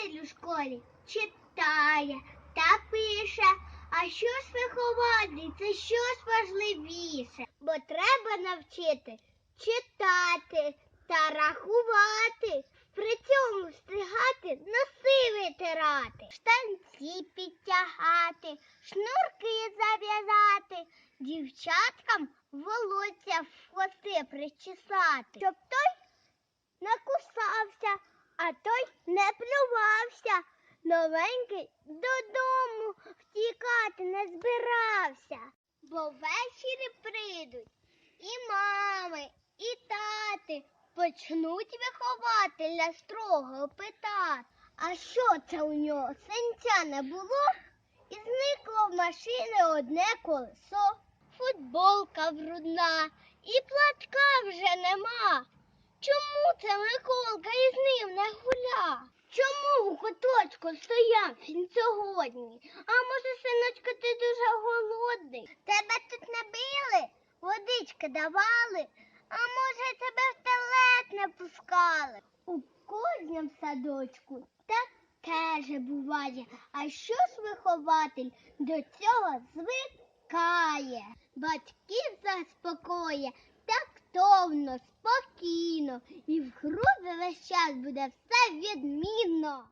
вчитель у школі читає та пише. А що ж виховати? Це щось важливіше. Бо треба навчити читати та рахувати, при цьому встигати носи витирати, штанці підтягати, шнурки зав'язати, дівчаткам волосся в хвости причесати, щоб той не кусався, а той не плювався. Новенький додому втікати не збирався, бо ввечері прийдуть і мами, і тати почнуть вихователя строго питати. А що це у нього? Синця не було? І зникло в машини одне колесо. Футболка брудна, і платка вже нема. Чому це Миколка із ним не гуля? Куточку стояв він сьогодні? А може, синочка, ти дуже голодний? Тебе тут не били, водички давали, а може тебе в туалет не пускали? У кожнім садочку таке же буває. А що ж вихователь до цього звикає? Батьків заспокоє тактовно, спокійно, і в групі весь час буде все відмінно.